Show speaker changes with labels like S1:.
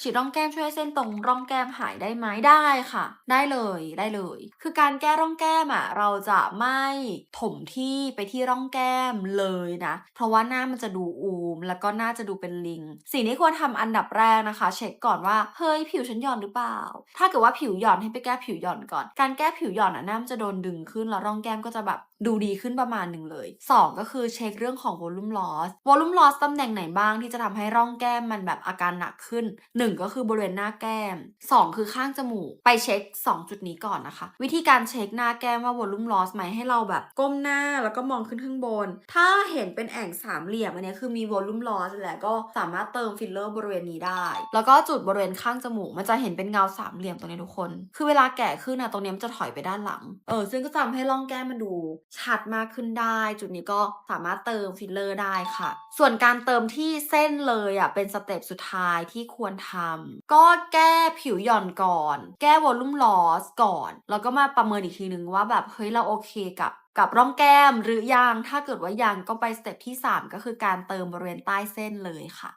S1: ฉีดร่องแก้มช่วยให้เส้นตรงร่องแก้มหายได้ไหมได้ค่ะ ได้เลยได้เลย คือการแก้ร่องแก้มอะเราจะไม่ถมที่ไปที่ร่องแก้มเลยนะ เพราะว่าหน้ามันจะดูอูม แล้วก็หน้าจะดูเป็นลิง สิ่งที่ควรทำอันดับแรกนะคะ เช็คก่อนว่าเฮ้ยผิวฉันหย่อนหรือเปล่า ถ้าเกิดว่าผิวหย่อนให้ไปแก้ผิวหย่อนก่อน การแก้ผิวหย่อนอะหน้ามันจะโดนดึงขึ้นแล้วร่องแก้มก็จะแบบดูดีขึ้นประมาณหนึ่งเลยสองก็คือเช็คเรื่องของ volume loss volume loss ตำแหน่งไหนบ้างที่จะทำให้ร่องแก้มมันแบบอาการหนักขึ้นหนึ่งก็คือบริเวณหน้าแก้มสองคือข้างจมูก ไปเช็ค 2 จุดนี้ก่อนนะคะ วิธีการเช็คหน้าแก้มว่า volume loss ไหมให้เราแบบก้มหน้าแล้วก็มองขึ้นข้างบน ถ้าเห็นเป็นแอ่งสามเหลี่ยมอันนี้คือมี volume loss แหละก็สามารถเติมฟิลเลอร์บริเวณนี้ได้ แล้วก็จุดบริเวณข้างจมูก มันจะเห็นเป็นเงาสามเหลี่ยมตรงนี้ทุกคน คือเวลาแก่ขึ้นอะตรงนี้มันจะถอยไปด้านหลัง เออซึ่งก็ทำให้ร่องแก้มมันดู ชัดมากขึ้นได้ จุดนี้ก็สามารถเติมฟิลเลอร์ได้ค่ะ ส่วนการเติมที่เส้นเลยอะเป็นสเต็ปสุดท้ายที่ควรทำก็แก้ผิวหย่อนก่อน แก้วอลลุ่มลอสก่อน แล้วก็มาประเมินอีกทีนึงว่าแบบเฮ้ยเราโอเคกับกับร่องแก้มหรือยัง ถ้าเกิดว่ายังก็ไปสเต็ปที่ 3 ก็คือการเติมบริเวณใต้เส้นเลยค่ะ